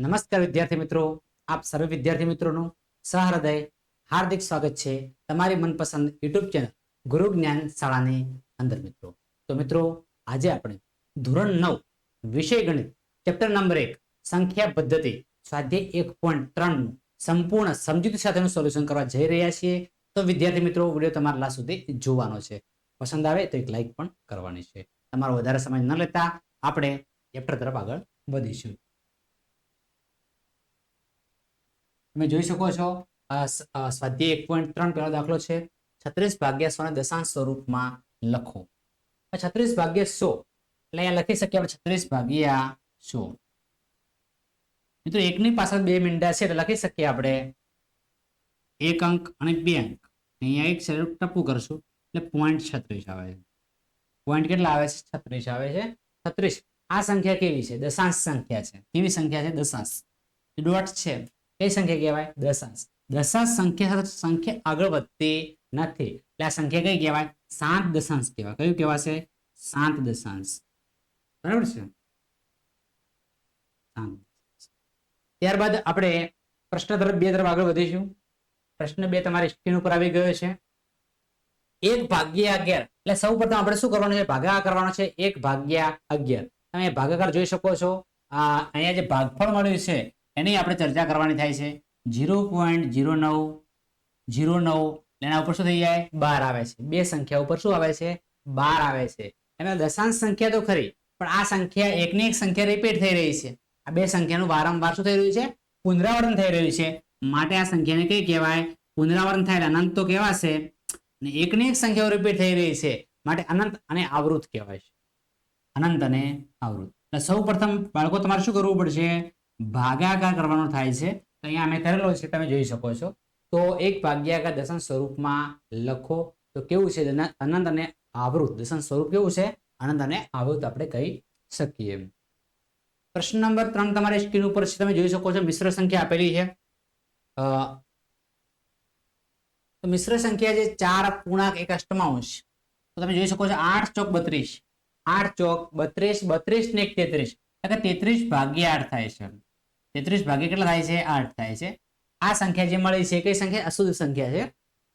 નમસ્કાર વિદ્યાર્થી મિત્રો, આપ સર્વ વિદ્યાર્થી મિત્રોનું સહૃદય, હાર્દિક સ્વાગત છે તમારી મનપસંદ યુટ્યુબ ચેનલ ગુરુ જ્ઞાન શાળાની અંદર મિત્રો. તો મિત્રો, આજે આપણે ધોરણ નવ, વિષય ગણિત, ચેપ્ટર નંબર એક, સંખ્યા પદ્ધતિ, સ્વાધ્યાય એક પોઈન્ટ ત્રણ સંપૂર્ણ સમજૂતી સાથેનું સોલ્યુશન કરવા જઈ રહ્યા છીએ. તો વિદ્યાર્થી મિત્રો, વીડિયો તમારા લાસ્ટ સુધી જોવાનો છે. પસંદ આવે તો એક લાઈક પણ કરવાની છે. તમારો વધારે સમય ન લેતા આપણે ચેપ્ટર તરફ આગળ વધીશું. તમે જોઈ શકો છો સ્વાધ્યાય એક પોઈન્ટ ત્રણ પહેલો દાખલો છે. છત્રીસ ભાગ્યા સો ને દશાંશ સ્વરૂપમાં લખો. છત્રીસ ભાગ્યા સો, એટલે અહીંયા લખી શકીએ આપણે છત્રીસ ભાગ્યા સો. મિત્રો એકની પાછળ બે મીંડા છે, એટલે લખી શકીએ આપણે એક અંક અને બે અંક. અહીંયા એક સેલ્યુટ ટપુ કરશું, એટલે પોઈન્ટ છત્રીસ આવે છે. પોઈન્ટ કેટલા આવે છે? છત્રીસ આવે છે. છત્રીસ. આ સંખ્યા કેવી છે? દશાંશ સંખ્યા છે. કેવી સંખ્યા છે? દશાંશ. ડોટ છે. કઈ સંખ્યા કહેવાય? દશાંશ. દશાંશ સંખ્યા સંખ્યા આગળ વધતી નથી. એટલે આ સંખ્યા કઈ કહેવાય? સાત દશાંશ કહેવાય. કયું કહેવાશે? સાત દશાંશ. બરાબર છે? ત્યારબાદ આપણે પ્રશ્ન તરફ બે તરફ આગળ વધીશું. પ્રશ્ન બે તમારી સ્ક્રીન ઉપર આવી ગયો છે. એક ભાગ્યા અગિયાર. એટલે સૌ પ્રથમ આપણે શું કરવાનું છે? ભાગાકાર કરવાનો છે. એક ભાગ્યા અગિયાર. તમે ભાગાકાર જોઈ શકો છો. આ અહીંયા જે ભાગફળ મળ્યું છે એની આપણે ચર્ચા કરવાની થાય છે. ઝીરો પોઈન્ટ ઝીરો નવ ઝીરો નવ, એના ઉપર શું થઈ જાય? બાર આવે છે. બે સંખ્યા ઉપર શું આવે છે? બાર આવે છે. એમાં દશાંશ સંખ્યા તો ખરી, પણ આ સંખ્યા એકની એક સંખ્યા રિપીટ થઈ રહી છે. આ બે સંખ્યાનું વારંવાર શું થઈ રહ્યું છે? પુનરાવર્તન થઈ રહ્યું છે. માટે આ સંખ્યાને કઈ કહેવાય? પુનરાવર્તન થાય, અનંત તો કહેવાશે, અને એકની એક સંખ્યાઓ રિપીટ થઈ રહી છે. માટે અનંત અને આવૃત કહેવાય છે. અનંત અને આવૃત. એટલે સૌ પ્રથમ બાળકો, તમારે શું કરવું પડશે? ભાગાકાર કરવાનો થાય છે. તો અહીંયા અમે કરેલો છે, તમે જોઈ શકો છો. તો એક ભાગ્યાકાર દશાંશ સ્વરૂપમાં લખો. તો કેવું છે? અનંત અને આવૃત. દશાંશ સ્વરૂપ કેવું છે? અનંત અને આવૃત આપણે કહી શકીએ. પ્રશ્ન નંબર ત્રણ તમારી સ્ક્રીન ઉપર છે, તમે જોઈ શકો છો, મિશ્ર સંખ્યા આપેલી છે. તો મિશ્ર સંખ્યા છે ચાર પૂર્ણાંક એક અષ્ટમાંશ. તો તમે જોઈ શકો છો, આઠ ચોક બત્રીસ. આઠ ચોક બત્રીસ બત્રીસ ને એક તેત્રીસ એટલે તેત્રીસ ભાગ્યા આઠ થાય છે. તેત્રીસ ભાગ્યા કેટલા થાય છે? આઠ થાય છે. આ સંખ્યા જે મળી છે, કઈ સંખ્યા? અશુદ્ધ સંખ્યા છે.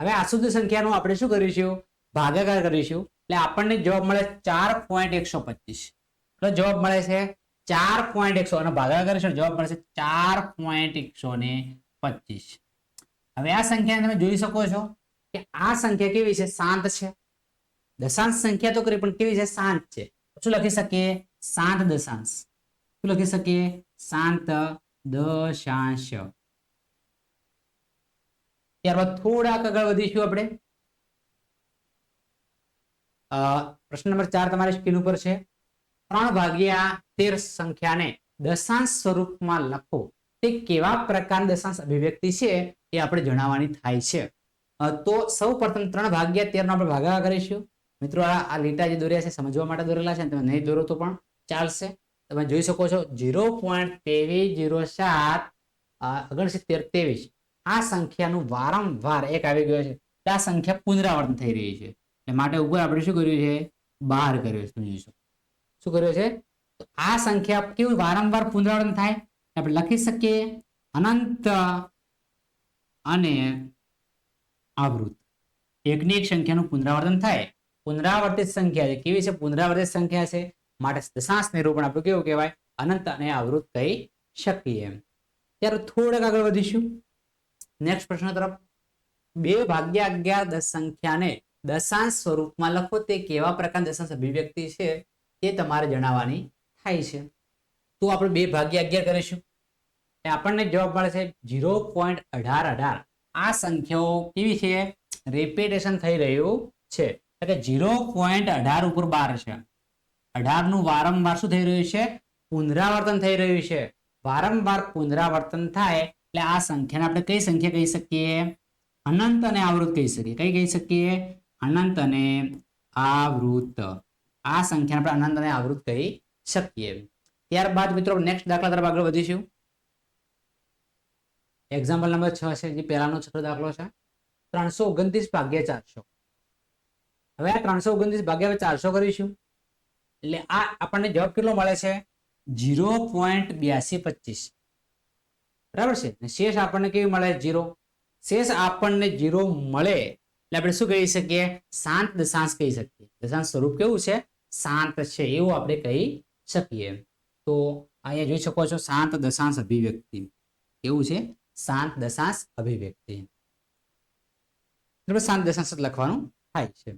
હવે અશુદ્ધ સંખ્યાનું આપણે શું કરીશું? ભાગાકાર કરીશું. એટલે આપણને જવાબ મળે ચાર પોઈન્ટ એકસો પચીસ. એટલે જવાબ મળે છે? ચાર પોઈન્ટ એકસો. અને ભાગાકાર કરીશું જવાબ છે ચાર પોઈન્ટ એકસો ને પચીસ. હવે આ સંખ્યા તમે જોઈ શકો છો કે આ સંખ્યા કેવી છે? શાંત છે. દશાંશ સંખ્યા તો કરી, પણ કેવી છે? શાંત છે. શું લખી શકીએ? શાંત દશાંશ. શું લખી શકીએ? શાંત દશાંશ. ત્યારબાદ થોડાક આગળ વધીશું આપણે. પ્રશ્ન નંબર ચાર તમારી સ્ક્રીન ઉપર છે. ત્રણ ભાગ્યા તેર સંખ્યાને દશાંશ સ્વરૂપમાં લખો. તે કેવા પ્રકારની દશાંશ અભિવ્યક્તિ છે એ આપણે જણાવવાની થાય છે. તો સૌ પ્રથમ ત્રણ ભાગ્યા તેર નો આપણે ભાગાકાર કરીશું. મિત્રો, આ લીટા જે દોર્યા છે સમજવા માટે દોરેલા છે તમે નહીં દોરો તો પણ ચાલશે. તમે જોઈ શકો છો ઝીરો પોઈન્ટ ત્રેવીસ ઝીરો સાત ઓગણસિત્તેર ત્રેવીસ. આ સંખ્યાનું વારંવાર એક આવી ગયો છે. આ સંખ્યા પુનરાવર્તન થઈ રહી છે. એટલે માટે ઉપર આપણે શું કર્યું છે? બહાર કર્યો છે. શું કર્યો છે? આ સંખ્યા કેવું વારંવાર પુનરાવર્તન થાય? આપણે લખી શકીએ અનંત અને આવૃત એકની એક સંખ્યાનું પુનરાવર્તન થાય. પુનરાવર્તિત સંખ્યા છે. કેવી છે? પુનરાવર્તિત સંખ્યા છે. માટે દશાંશ નિરૂપણ આપણે કેવું કહેવાય? અનંત અને આવૃત કહી શકીએ ત્યારે થોડાક આગળ વધીશું. નેક્સ્ટ પ્રશ્ન તરફ. બે ભાગ્યા અગિયાર દસ સંખ્યાને દશાંશ સ્વરૂપમાં લખો. તે કેવા પ્રકારની દશાંશ અભિવ્યક્તિ છે તે તમારે જણાવવાની થાય છે. તો આપણે બે ભાગ્યા અગિયાર કરીશું. એ આપણને જવાબ મળે છે ઝીરો પોઈન્ટ અઢાર અઢાર. આ સંખ્યાઓ કેવી છે? રિપીટેશન થઈ રહ્યું છે. એટલે ઝીરો પોઈન્ટ અઢાર ઉપર બાર છે. અઢારનું વારંવાર શું થઈ રહ્યું છે? પુનરાવર્તન થઈ રહ્યું છે. વારંવાર પુનરાવર્તન થાય એટલે આ સંખ્યાને આપણે કઈ સંખ્યા કહી શકીએ? અનંત અને આવૃત કહી શકીએ. કઈ કહી શકીએ? અનંત અને આવૃત આ સંખ્યાને આપણે અનંત અને આવૃત કહી શકીએ. ત્યારબાદ મિત્રો નેક્સ્ટ દાખલા તરફ આગળ વધીશું. એક્ઝામ્પલ નંબર છ છે, જે પહેલાનો છઠ્ઠો દાખલો છે. ત્રણસો ઓગણત્રીસ ભાગ્યા ચારસો. હવે આ ત્રણસો ઓગણત્રીસ ભાગ્યા ચારસો કરીશું. એટલે આ આપણને જવાબ કેટલો મળે છે? જીરો પોઈન્ટ બ્યાસી પચીસ. બરાબર છે? શેષ આપણને કેવી મળે? જીરો શેષ આપણને જીરો મળે એટલે આપણે શું કહી શકીએ? શાંત દશાંશ કહી શકીએ. દશાંશ સ્વરૂપ કેવું છે? શાંત છે એવું આપણે કહી શકીએ. તો અહીંયા જોઈ શકો છો શાંત દશાંશ અભિવ્યક્તિ. કેવું છે? શાંત દશાંશ અભિવ્યક્તિ. શાંત દશાંશ લખવાનું થાય છે.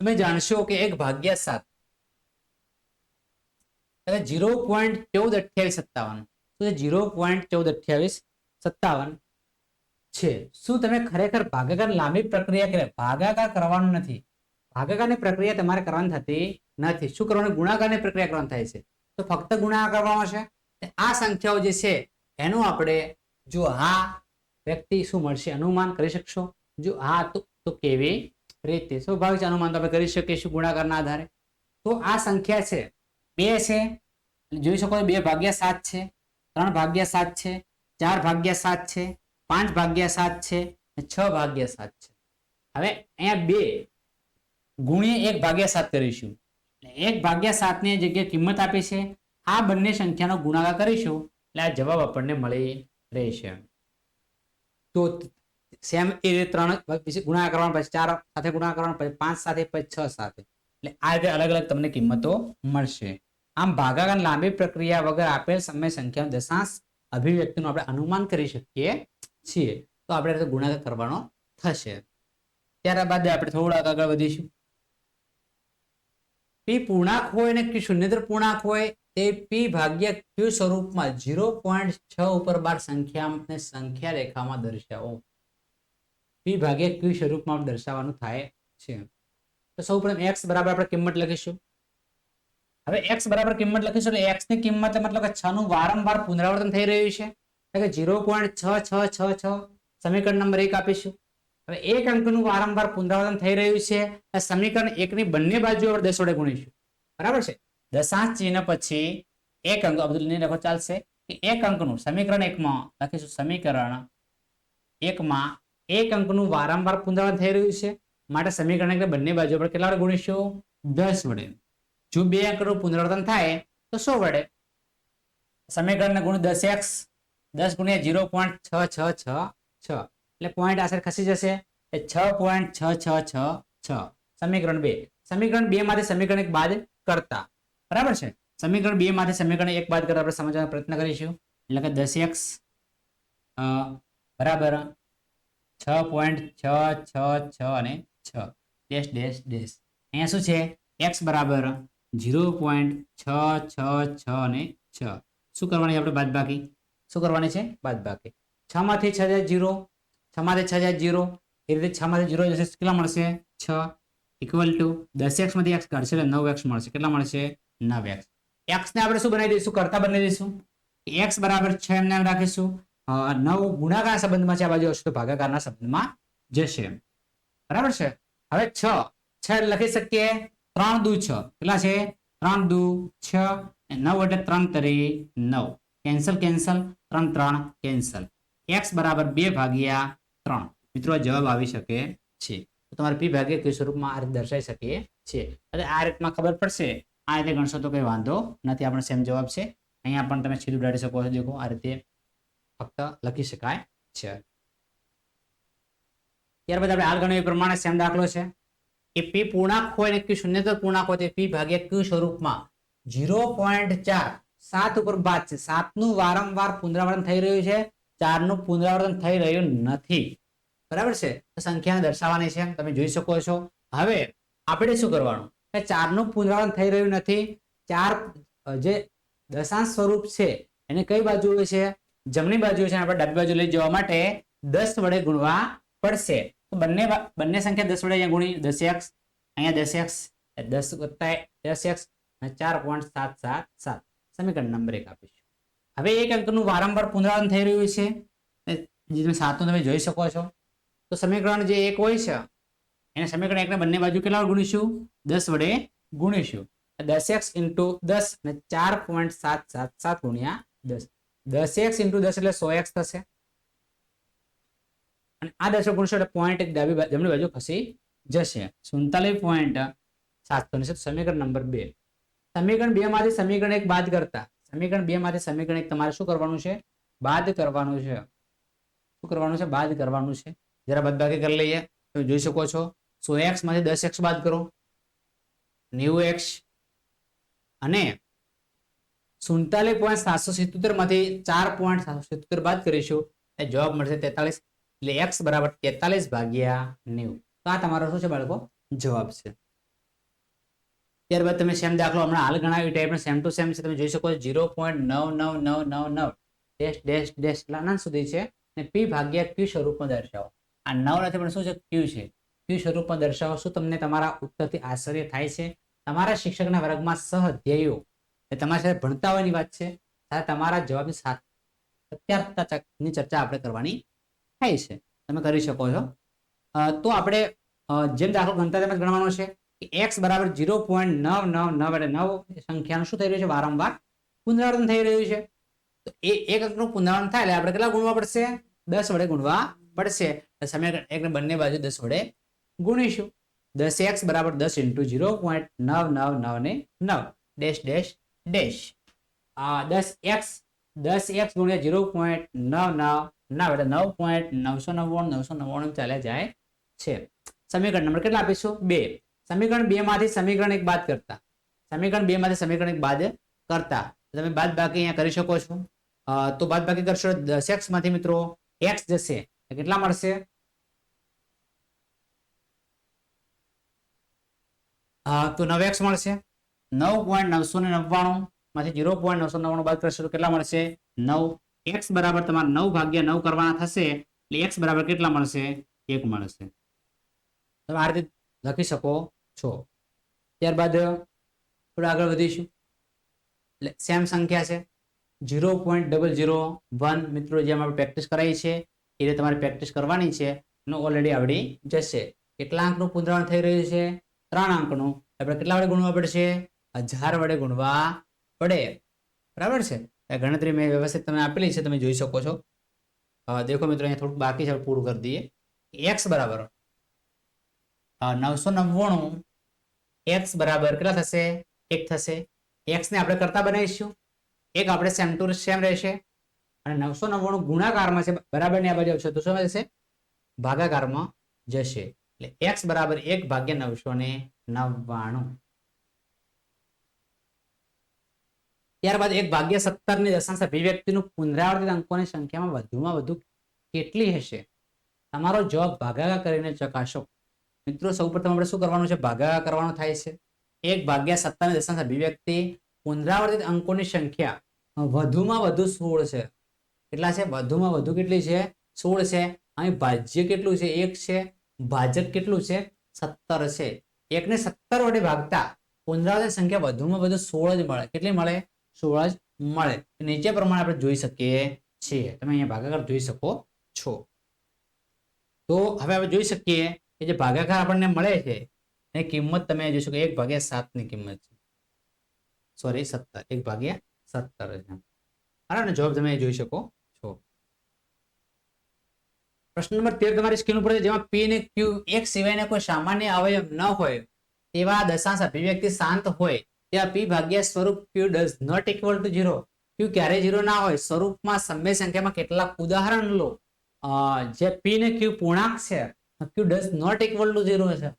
તમે જાણશો કે એક ભાગ્યા સાત. એટલે પોઈન્ટ ચૌદ અઠ્યાવીસ સત્તાવન. છે? જીરો પોઈન્ટ ચૌદ અઠ્યાવીસ સત્તાવન છે. શું તમે ખરેખર ભાગાકાર લાંબી પ્રક્રિયા કરે? ભાગાકાર કરવાનું નથી. ભાગાકારની પ્રક્રિયા તમારે કરવાની થતી નથી. શું કરવાનું? ગુણાકારની પ્રક્રિયા કરવાની થાય છે. તો ફક્ત ગુણાકાર કરવાનો છે. આ સંખ્યાઓ જે છે, એનું આપણે જો હા વ્યક્તિ શું મળશે? અનુમાન કરી શકશો? જો હા, તો તો કેવી રીતે સ્વાભાવિક અનુમાન તો આપણે કરી શકીશું ગુણાકારના આધારે. તો આ સંખ્યા છે, બે છે જોઈ શકો બે ભાગ્યા સાત છે, ત્રણ ભાગ્યા સાત છે, ચાર ભાગ્યા સાત છે, પાંચ ભાગ્યા સાત છે છ ભાગ્યા સાત છે. હવે અહીંયા બે ગુણ્યા એક ભાગ્યા સાત કરીશું. એક ભાગ્યા સાતની જગ્યાએ કિંમત આપી છે, આ બંને સંખ્યાનો ગુણાકાર કરીશું. એટલે આ જવાબ આપણને મળી રહેશે. તો સેમ એ ત્રણ, પછી ગુણાકાર કરવાનો, પછી ચાર સાથે ગુણાકાર કરવાનો, પછી પાંચ સાથે, પછી છ સાથે. એટલે આ રીતે અલગ અલગ તમને કિંમતો મળશે. આમ ભાગાકાર લાંબી પ્રક્રિયા વગર આપેલ સમય સંખ્યાનો દશાંશ અભિવ્યક્તિનું આપણે અનુમાન કરી શકીએ છીએ. તો આપણે ગુણાકાર કરવાનો થશે. ત્યારબાદ આપણે થોડાક આગળ વધીશું. પી પૂર્ણાંક હોય અને ક્યુ શૂન્યતર પૂર્ણાંક હોય, તે પી ભાગ્યા ક્યુ સ્વરૂપમાં ઝીરો પોઈન્ટ છ ઉપર બાર સંખ્યા સંખ્યા રેખામાં દર્શાવો. પી ભાગ્યા ક્યુ સ્વરૂપમાં દર્શાવવાનું થાય છે. તો સૌ પ્રથમ એક્સ બરાબર આપણે કિંમત લખીશું. હવે એક્સ બરાબર કિંમત લખીશું એટલે એક્સની કિંમત મતલબ કે છ નું વારંવાર પુનરાવર્તન થઈ રહ્યું છે. એટલે કે ઝીરો પોઈન્ટ છ છ છ છ સમીકરણ નંબર એક આપીશું. હવે એક અંકનું વારંવાર પુનરાવર્તન થઈ રહ્યું છે એટલે સમીકરણ એકની બંને બાજુ આપણે દસ વડે ગુણીશું. બરાબર છે? દશાંશ ચિહ્ન પછી એક અંક, આ બધું લખો ચાલશે. કે એક અંકનું સમીકરણ એકમાં લખીશું સમીકરણ એકમાં એક અંકનું વારંવાર પુનરાવર્તન થઈ રહ્યું છે. માટે સમીકરણ એટલે બંને બાજુ આપણે કેટલા વડે ગુણીશું? દસ વડે. જો બે અંકનું પુનરાવર્તન થાય, તો સો વડે. સમીકરણને ગુણ દસ એક્સ, દસ ગુણ્યા જીરો પોઈન્ટ છ છ છ છ. એટલે પોઈન્ટ આશરે ખસી જશે. એ છ પોઈન્ટ છ છ છ છ. સમીકરણ બે. સમીકરણ બે માંથી સમીકરણ એક બાદ કરતા. બરાબર છે? સમીકરણ બે માંથી સમીકરણ એક બાદ કરતા આપણે સમજવાનો પ્રયત્ન કરીશું. એટલે કે દસ એક્સ બરાબર. છ પોઈન્ટ છ છ છ અને છ. Dash dash dash. અહીંયા શું છે? એક્સ બરાબર ઝીરો પોઈન્ટ છ છ છ અને છ. શું કરવાની આપણે બાદ બાકી શું કરવાની છે? બાદ બાકી છ માંથી છ જાય જીરો છ માંથી છ જાય જીરો એ રીતે છ માંથી જીરો જશે કેટલા મળશે? છ. ઇક્વલ ટુ દસ એક્સમાંથી એક્સ કાઢશે એટલે નવ એક્સ મળશે. કેટલા મળશે? નવ એક્સ. ને આપણે શું બનાવી દઈશું? કરતા બનાવી દઈશું. એક્સ બરાબર છ એમને રાખીશું. નવ ગુણાકાર સંબંધમાં છે આ બાજુ હશે તો ભાગાકારના સંબંધમાં જશે. બરાબર છે? હવે છ. છ લખી શકીએ ત્રણ દુ છ. કેટલા છે? ત્રણ દુ છ નવ એટલે ત્રણ તરી નવ. Cancel cancel. ત્રણ ત્રણ, કેન્સલ. એક્સ બરાબર બે ભાગ્યા ત્રણ. મિત્રો જવાબ આવી શકે છે. તમારે પી ભાગ્યા કઈ સ્વરૂપમાં આ રીતે દર્શાવી શકીએ છીએ. એટલે આ રીતમાં ખબર પડશે. આ રીતે ગણશો તો કંઈ વાંધો નથી. આપણે સેમ જવાબ છે. અહીંયા પણ તમે સીધું ઉડાડી શકો છો. દેખો, આ રીતે ફક્ત લખી શકાય છે. ત્યારબાદ આપણે હાલ ગણ્યું એ પ્રમાણે સેમ દાખલો છે. કે પી પૂર્ણાંક હોય અને ક્યુ શૂન્યતર પૂર્ણાંક હોય તે પી ભાગ્યા ક્યુ સ્વરૂપમાં ઝીરો પોઈન્ટ ચાર, સાત ઉપર બાદ છે. સાતનું વારંવાર પુનરાવર્તન થઈ રહ્યું છે. ચારનું પુનરાવર્તન થઈ રહ્યું નથી. બરાબર છે? સંખ્યા દર્શાવવાની છે. તમે જોઈ શકો છો. હવે આપણે શું કરવાનું? કે ચારનું પુનરાવર્તન થઈ રહ્યું નથી. ચાર જે દશાંશ સ્વરૂપ છે, એને કઈ બાજુ છે? જમણી બાજુ છે આપણે ડાબી બાજુ લઈ જવા માટે દસ વડે ગુણવા પડશે. તો બંને બંને સંખ્યા દસ વડે અહીંયા ગુણી દસ એક્સ, અહીંયા દસ એક્સ દસ વત્તા દસ એક્સ ચાર પોઈન્ટ સાત સાત સાત. સમીકરણ નંબર એક આપીશું. હવે એક અંકનું વારંવાર પુનરાવર્તન થઈ રહ્યું છે. જે તમે સાતનું તમે જોઈ શકો છો. તો સમીકરણ જે એક હોય છે, એને સમીકરણ એકને બંને બાજુ કેટલા ગુણીશું? દસ વડે ગુણીશું. દસ એક્સ ઇન્ટુ દસ અને ચાર પોઈન્ટ સાત સાત સાત ગુણ્યા દસ. દસ એક્સ ઇન્ટુ દસ એટલે સો એક્સ થશે. અને આ દસ ગુણશો એટલે પોઈન્ટ ડાબી જમણી બાજુ ખસી જશે. સુડતાલીસ પોઈન્ટ સાતસો ને સમીકરણ નંબર બે. સમીકરણ બે માંથી સમીકરણ એક બાદ કરતા. સમીકરણ બે માંથી સમીકરણ એક તમારે શું કરવાનું છે? બાદ કરવાનું છે. શું કરવાનું છે? બાદ કરવાનું છે. જરા બદબાકી કરી લઈએ. તમે જોઈ શકો છો. સો એક્સમાંથી દસ એક્સ બાદ કરો. નેવું એક્સ અને સુડતાલીસ પોઈન્ટ સાતસો સિત્તોતેરમાંથી ચાર પોઈન્ટ સાતસો સિત્તોતેર બાદ કરીશું. જવાબ મળશે તેતાલીસ, એટલે એક્સ બરાબર તેતાલીસ ભાગ્યા નેવું. તો આ તમારો શું છે બાળકો? જવાબ છે. ત્યારબાદ તમે સેમ દાખલો હમણાં હાલ ગણાવી ટાઈપનો સેમ ટુ સેમ છે. તમે જોઈ શકો છો ઝીરો પોઈન્ટ નવ નવ નવ નવ નવ. Dash dash dash. એટલે સુધી છે. અને પી ભાગ્યા ક્યુ સ્વરૂપમાં દર્શાવો. આ નવ નથી, પણ શું છે? ક્યુ છે. ક્યુ સ્વરૂપમાં દર્શાવો. શું તમને તમારા ઉત્તરથી આશ્ચર્ય થાય છે? તમારા શિક્ષકના વર્ગમાં સહધ્યેયો એ તમારી સાથે ભણતા હોયની વાત છે. સાથે તમારા જવાબની અત્યારની ચર્ચા આપણે કરવાની થાય છે. તમે કરી શકો છો. તો આપણે જેમ દાખલો ગણતા તેમ જ ગણવાનો છે કે એક્સ બરાબર ઝીરો પોઈન્ટ નવ નવ નવ એટલે નવ સંખ્યાનું શું થઈ રહ્યું છે? વારંવાર પુનરાવર્તન થઈ રહ્યું છે. તો એ એક અંકનું પુનરાવર્તન થાય એટલે આપણે કેટલા ગુણવા પડશે? દસ વડે ગુણવા પડશે. સમીકરણ એકને બંને બાજુ દસ વડે ગુણીશું. દસ એક્સ બરાબર દસ ઇન્ટુ ઝીરો પોઈન્ટ નવ નવ નવ ને નવ. Dash dash dash. દસ એક્સ દસ એક્સ ગુણ્યા ઝીરો પોઈન્ટ નવ નવ ના એટલે નવ પોઈન્ટ નવસો નવ્વાણું નવસો નવ્વાણું ચાલ્યા જાય છે. સમીકરણ નંબર કેટલા આપીશું? બે. સમીકરણ બે માંથી સમીકરણ એક બાદ કરતા. સમીકરણ બે માંથી સમીકરણ એક બાદ કરતા. તમે બાદ બાકી અહીંયા કરી શકો છો. તો બાદ બાકી કરશો દસ એક્સમાંથી મિત્રો એક્સ જશે. કેટલા મળશે? તો નવ એક્સ મળશે. નવ પોઈન્ટ નવસો ને નવ્વાણું માંથી ઝીરો પોઈન્ટ નવસો નવ્વાણું બાદ કરશો તો કેટલા મળશે? નવ. એક્સ બરાબર તમારે નવ ભાગ્યા નવ કરવાના થશે એટલે એક્સ બરાબર કેટલા મળશે? એક મળશે. તમે આ રીતે લખી શકો છો. ત્યારબાદ થોડું આગળ વધીશું. એટલે સેમ સંખ્યા છે. Zero point double zero one મિત્રો જેમ આપણે પ્રેક્ટિસ કરાવી છે, એ રીતે તમારે પ્રેક્ટિસ કરવાની છે એનું ઓલરેડી આવડી જશે. કેટલા અંકનું પુનરાવર્તન થઈ રહ્યું છે? ત્રણ અંકનું. આપણે કેટલા વડે ગુણવા પડશે? હજાર વડે ગુણવા પડે. બરાબર છે? ગણતરી મેં વ્યવસ્થિત તમને આપેલી છે, તમે જોઈ શકો છો. દેખો મિત્રો, અહીંયા થોડુંક બાકી છે પૂરું કરી દઈએ. એક્સ બરાબર. નવસો નવ્વાણું એક્સ બરાબર કેટલા થશે? એક થશે. એક્સ ને આપણે કરતા બનાવીશું. એક આપણે સેમ ટુ સેમ રહેશે. અને નવસો નવ્વાણું ગુણાકારમાં છે, બરાબરની આ બાજુ આવશે, તો શું થશે? ભાગાકારમાં જશે. એટલે એક્સ બરાબર એક ભાગ્યા નવસો ને નવ્વાણું. ત્યારબાદ એક ભાગ્ય સત્તરની દશાંશ અભિવ્યક્તિનું પુનરાવર્તિત અંકોની સંખ્યામાં વધુમાં વધુ કેટલી હશે? તમારો જવાબ ભાગાકાર કરીને ચકાસો. મિત્રો સૌપ્રથમ આપણે શું કરવાનું છે? ભાગાકાર કરવાનો થાય છે. એક ભાગ્યા સત્તરની દશાંશ અભિવ્યક્તિ પુનરાવર્તિત અંકોની સંખ્યા વધુમાં વધુ સોળ છે. કેટલા છે? વધુમાં વધુ કેટલી છે? સોળ છે. અહીં ભાજ્ય કેટલું છે? એક છે. ભાજક કેટલું છે? સત્તર છે. એકને સત્તર વડે ભાગતા પુનરાવર્તિત સંખ્યા વધુમાં વધુ સોળ જ મળે. કેટલી મળે? સોળ મળે. નીચે પ્રમાણે આપણે જોઈ શકીએ છીએ. તમે અહીંયા ભાગાકાર જોઈ શકો છો. તો હવે આપણે જોઈ શકીએ કે જે ભાગાકાર આપણને મળે છે, એની કિંમત તમે જોઈ શકો એક ભાગ્યા સાતની કિંમત છે. સોરી સત્તર. એક ભાગ્યા સત્તર છે. બરાબર જવાબ તમે જોઈ શકો છો. પ્રશ્ન નંબર તેર તમારી સ્ક્રીન ઉપર જેમાં પી અને ક્યુ એક સિવાયના કોઈ સામાન્ય અવયવ ન હોય, તેવા દશાંશ અભિવ્યક્તિ શાંત હોય. ત્યાં પી ભાગ્યા સ્વરૂપ Q does not equal to zero Q ક્યારે ઝીરો ના હોય? સ્વરૂપમાં સમય સંખ્યામાં કેટલાક ઉદાહરણ લો. જે પી ને ક્યુ પૂર્ણાંક છે Q does not equal to zero છે.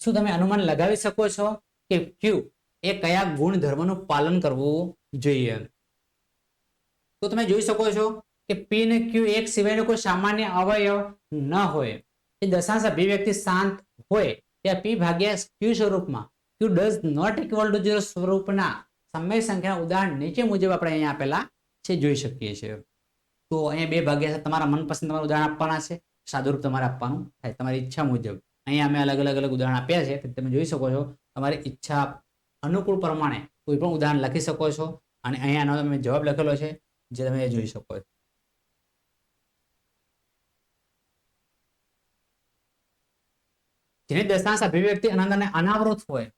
શું તમે અનુમાન લગાવી શકો છો કે ક્યુ એ કયા ગુણધર્મનું પાલન કરવું જોઈએ? તો તમે જોઈ શકો છો કે પી ને ક્યુ એક સિવાયનો કોઈ સામાન્ય અવયવ ન હોય. એ દશાંશ અભિવ્યક્તિ શાંત હોય, ત્યાં પી ભાગ્યા ક્યુ સ્વરૂપમાં. Q does not equal to zero સ્વરૂપના સમય સંખ્યાના ઉદાહરણ નીચે મુજબ આપણે અહીંયા આપેલા છે, જોઈ શકીએ છીએ. તો અહીંયા બે ભાગ્યા છે, તમારા મનપસંદ તમારું ઉદાહરણ આપવાના છે, સાદુરૂપ તમારે આપવાનું થાય, તમારી ઈચ્છા મુજબ. અહીંયા અમે અલગ અલગ અલગ ઉદાહરણ આપ્યા છે તમે જોઈ શકો છો, તમારી ઈચ્છા અનુકૂળ પ્રમાણે કોઈ પણ ઉદાહરણ લખી શકો છો, અને અહીંયાનો તમે જવાબ લખેલો છે, જે તમે જોઈ શકો છો. જેની દશાંશ અભિવ્યક્તિ અનંત અને અનાવૃત હોય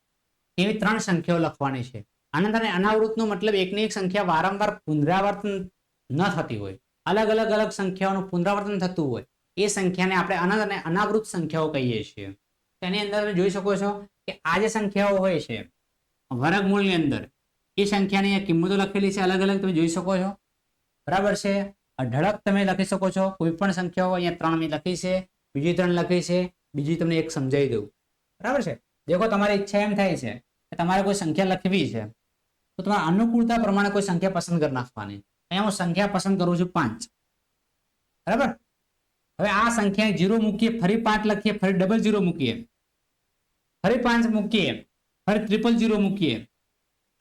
એવી ત્રણ સંખ્યાઓ લખવાની છે. અનંત અને અનાવૃતનો મતલબ એકની એક સંખ્યા વારંવાર પુનરાવર્તન ન થતી હોય. અલગ અલગ અલગ સંખ્યાઓનું પુનરાવર્તન થતું હોય. એ સંખ્યાને આપણે અનંત અને અનાવૃત સંખ્યાઓ કહીએ છીએ. તેની અંદર તમે જોઈ શકો છો કે આ જે સંખ્યાઓ હોય છે, વર્ગમૂળની અંદર, એ સંખ્યાની કિંમતો લખેલી છે અલગ અલગ તમે જોઈ શકો છો. બરાબર છે? અઢળક તમે લખી શકો છો. કોઈ પણ સંખ્યાઓ અહીંયા ત્રણ મેં લખી છે, બીજી ત્રણ લખી છે, બીજી તમને એક સમજાવી દઉં. બરાબર છે? દેખો, તમારી ઈચ્છા એમ થાય છે તમારે કોઈ સંખ્યા લખવી છે, તો તમારા અનુકૂળતા પ્રમાણે કોઈ સંખ્યા પસંદ કરી નાખવાની. અહીંયા હું સંખ્યા પસંદ કરું છું પાંચ. બરાબર? હવે આ સંખ્યા જીરો મૂકીએ, ફરી પાંચ લખીએ, ફરી ડબલ જીરો મૂકીએ. ફરી પાંચ મૂકીએ, ફરી ટ્રિપલ જીરો મૂકીએ.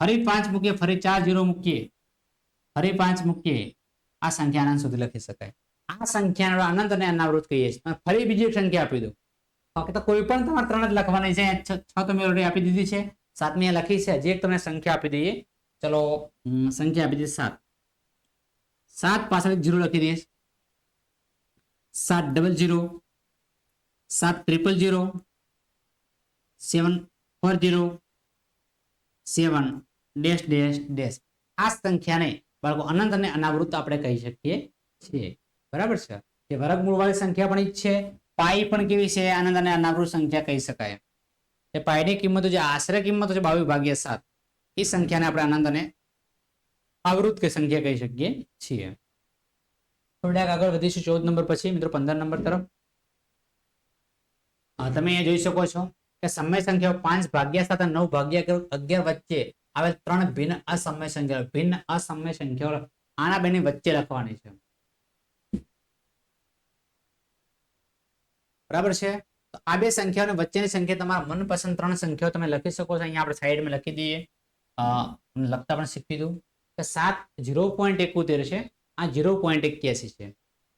ફરી પાંચ મૂકીએ, ફરી ચાર જીરો મૂકીએ. ફરી પાંચ મૂકીએ. આ સંખ્યા અનંત સુધી લખી શકાય. આ સંખ્યાનો અનંત અને અનાવૃત કહીએ છીએ. ફરી બીજી એક સંખ્યા આપી દઉં. ફક્ત કોઈ પણ તમારે ત્રણ જ લખવાની છે. છ તો already આપી દીધી છે. સાતમી લખી છે. હજી એક તમને સંખ્યા આપી દઈએ. ચલો સંખ્યા આપી દઈએ સાત. સાત પાછળ જીરો લખી દઈએ સાત ડબલ જીરો, સાત triple zero, seven four zero, seven dash dash dash. આ સંખ્યાને બાળકો અનંત અને અનાવૃત આપણે કહી શકીએ છીએ. બરાબર છે? જે વર્ગમૂળ વાળી સંખ્યા પણ જ છે. પાઈ પણ કેવી છે? અનંત અને અનાવૃત સંખ્યા કહી શકાય. એ પાયની કિંમતો જે આશરે કિંમતો છે બાવીસ ભાગ્યા સાત. એ સંખ્યાને આપણે અને આવૃત કે સંખ્યા કહી શકીએ છીએ. થોડાક આગળ વધીશું ચૌદ નંબર પછી. મિત્રો, પંદર નંબર તરફ. તમે અહીંયા જોઈ શકો છો કે સમય સંખ્યાઓ પાંચ ભાગ્યા સાત નવ ભાગ્યા અગિયાર વચ્ચે આવેલ ત્રણ ભિન્ન અસમય સંખ્યાઓ ભિન્ન અસમય સંખ્યાઓ આના બેની વચ્ચે લખવાની છે. બરાબર છે? તો આ બે સંખ્યાઓની વચ્ચેની સંખ્યા તમારા મનપસંદ ત્રણ સંખ્યાઓ તમે લખી શકો છો. અહીંયા આપણે સાઈડમાં લખી દઈએ. લખતા પણ શીખવી દઉં. કે સાત ઝીરો પોઈન્ટ એકોતેર છે. આ ઝીરો પોઈન્ટ એક્યાસી છે.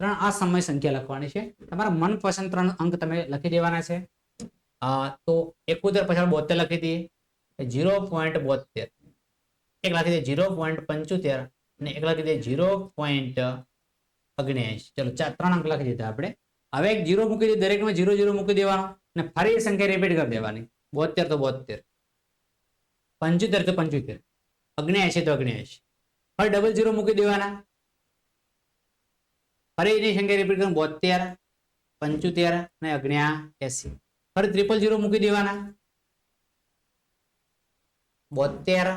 ત્રણ આ સમય સંખ્યા લખવાની છે. તમારા મનપસંદ ત્રણ અંક તમે લખી દેવાના છે. તો એકોતેર પછી બોતેર લખી દઈએ. ઝીરો પોઈન્ટ બોતેર. એક લખી દે ઝીરો પોઈન્ટ પંચોતેર અને એક લખી દે ઝીરો પોઈન્ટ ઓગણએંશી ચલો, ચાર, ત્રણ અંક લખી દીધા આપણે. હવે એક જીરો મૂકી દે, દરેકમાં જીરો જીરો મૂકી દેવાનો અને ફરી એ સંખ્યા રિપીટ કરી દેવાની. બોતેર તો બોતેર. પંચોતેર તો પંચોતેર. ઓગણએંશી તો ઓગણએંશી ફરી ડબલ જીરો મૂકી દેવાના. ફરી એની સંખ્યા રિપીટ કરી બોતેર, પંચોતેર અને અગ્નિયા એસી ફરી ત્રિપલ જીરો મૂકી દેવાના. બોતેર,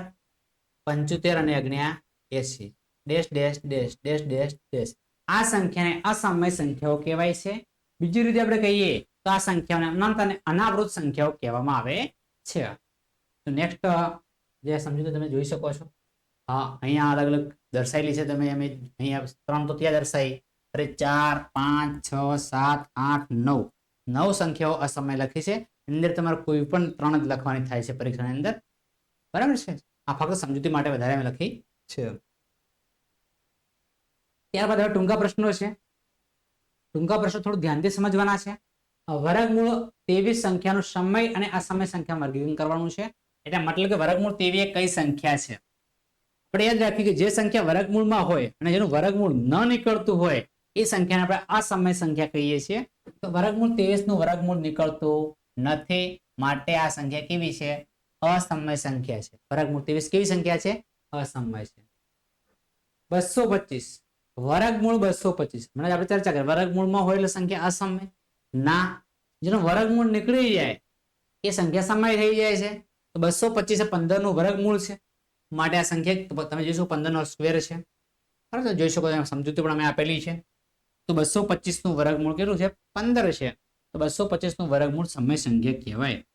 પંચોતેર અને અગ્નિયા એસી dash dash dash dash dash dash. આ સંખ્યાને અસમય સંખ્યાઓ કહેવાય છે. બીજી રીતે આપણે કહીએ તો આ સંખ્યાઓને અનંત અને અનાવૃત સંખ્યાઓ કહેવામાં આવે છે. તો નેક્સ્ટ જે સમજૂતી તમે જોઈ શકો છો. હા, અહીંયા અલગ અલગ દર્શાવેલી છે. તમે અમે અહીંયા ત્રણ તો ત્યાં દર્શાવી અરે ચાર, પાંચ, છ, સાત, આઠ, નવ. નવ સંખ્યાઓ અસમય લખી છે. અંદર તમારે કોઈ પણ ત્રણ જ લખવાની થાય છે પરીક્ષાની અંદર. બરાબર છે? આ ફક્ત સમજૂતી માટે વધારે અમે લખી છે. ત્યારબાદ હવે ટૂંકા પ્રશ્નો છે. ટૂંકા પ્રશ્નો થોડું ધ્યાનથી સમજવાના છે. વર્ગમૂળ તેવીસ સંખ્યાનું સમય અને અસમય સંખ્યા વર્ગીકરણ કરવાનું છે. એટલે મતલબ કે વર્ગમૂળ તેવી કઈ સંખ્યા છે? આપણે યાદ રાખીએ કે જે સંખ્યા વર્ગમૂળમાં હોય અને જેનું વર્ગમૂળ ન નીકળતું હોય, એ સંખ્યાને આપણે અસમય સંખ્યા કહીએ છીએ. તો વર્ગમૂળ ત્રેવીસનું વર્ગમૂળ નીકળતું નથી માટે આ સંખ્યા કેવી છે? અસમય સંખ્યા છે. વર્ગમૂળ ત્રેવીસ કેવી સંખ્યા છે? અસમય છે. બસો પચીસ. વર્ગમૂળ બસો પચીસ. હમણાં આપણે ચર્ચા કરી. વર્ગમૂળમાં હોય એટલે સંખ્યા અસમય. ના. જેનો વર્ગમૂળ નીકળી જાય, એ સંખ્યા સમય થઈ જાય છે. તો બસો પચીસ પંદરનું વર્ગમૂળ છે. માટે આ સંખ્યા તમે જોઈશો પંદર નો સ્ક્વેર છે. બરાબર જોઈ શકો સમજૂતી પણ અમે આપેલી છે. તો બસો પચીસનું વર્ગમૂળ કેટલું છે? પંદર છે. તો બસો પચીસનું વર્ગમૂળ સમય સંખ્યા કહેવાય.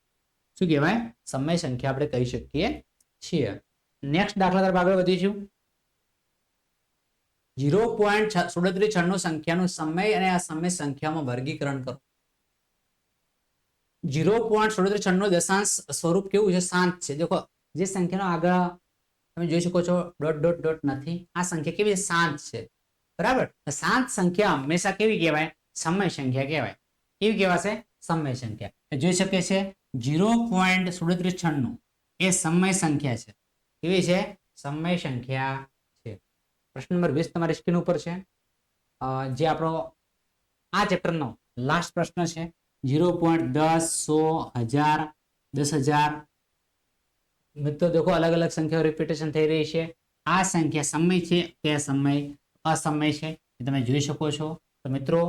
શું કહેવાય? સમય સંખ્યા આપણે કહી શકીએ છીએ. નેક્સ્ટ દાખલા તરફ આગળ વધીશું. ઝીરો પોઈન્ટ સુડત્રીસ છન્નું સંખ્યાનું સમય અને આ સમય સંખ્યામાં વર્ગીકરણ કરો. જીરો પોઈન્ટ સુડત્રીસ છન્નું દશાંશ સ્વરૂપ કેવું છે? શાંત છે. દેખો, જે સંખ્યાનો આગળ તમે જોઈ શકો છો, ડોટ ડોટ ડોટ નથી. આ સંખ્યા કેવી? શાંત છે. બરાબર? શાંત સંખ્યા હંમેશા કેવી કહેવાય? સમય સંખ્યા કહેવાય. કેવી કહેવાશે? સમય સંખ્યા. જોઈ શકે છે જીરો પોઈન્ટ સુડત્રીસ છન્નું એ સમય સંખ્યા છે. કેવી છે? સમય સંખ્યા. પ્રશ્ન નંબર વીસ તમારી સ્ક્રીન ઉપર છે. જે આપણો આ ચેપ્ટરનો લાસ્ટ પ્રશ્ન છે. ઝીરો પોઈન્ટ દસ સો હજાર દસ હજાર. મિત્રો, દેખો, અલગ અલગ સંખ્યાઓ રિપીટેશન થઈ રહી છે. આ સંખ્યા સમય છે કે સમય અસમય છે એ તમે જોઈ શકો છો. તો મિત્રો,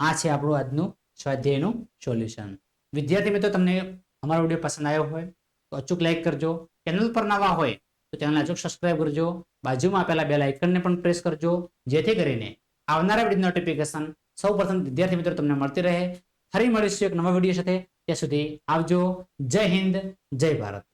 આ છે આપણું આજનું સ્વાધ્યાયનું સોલ્યુશન વિદ્યાર્થી મિત્રો, તમને અમારો વીડિયો પસંદ આવ્યો હોય તો અચૂક લાઈક કરજો. ચેનલ પર નવા હોય તો ચેનલ અચૂક સબસ્ક્રાઇબ કરજો. બાજુમાં આપેલા બે આઇકનને પણ પ્રેસ કરજો. જેથી કરીને આવનારા વીડિયો નોટિફિકેશન સૌ પ્રથમ વિદ્યાર્થી મિત્રો તમને મળતી રહે. ફરી મળીશું એક નવા વીડિયો સાથે. ત્યાં સુધી આવજો. જય હિન્દ, જય ભારત.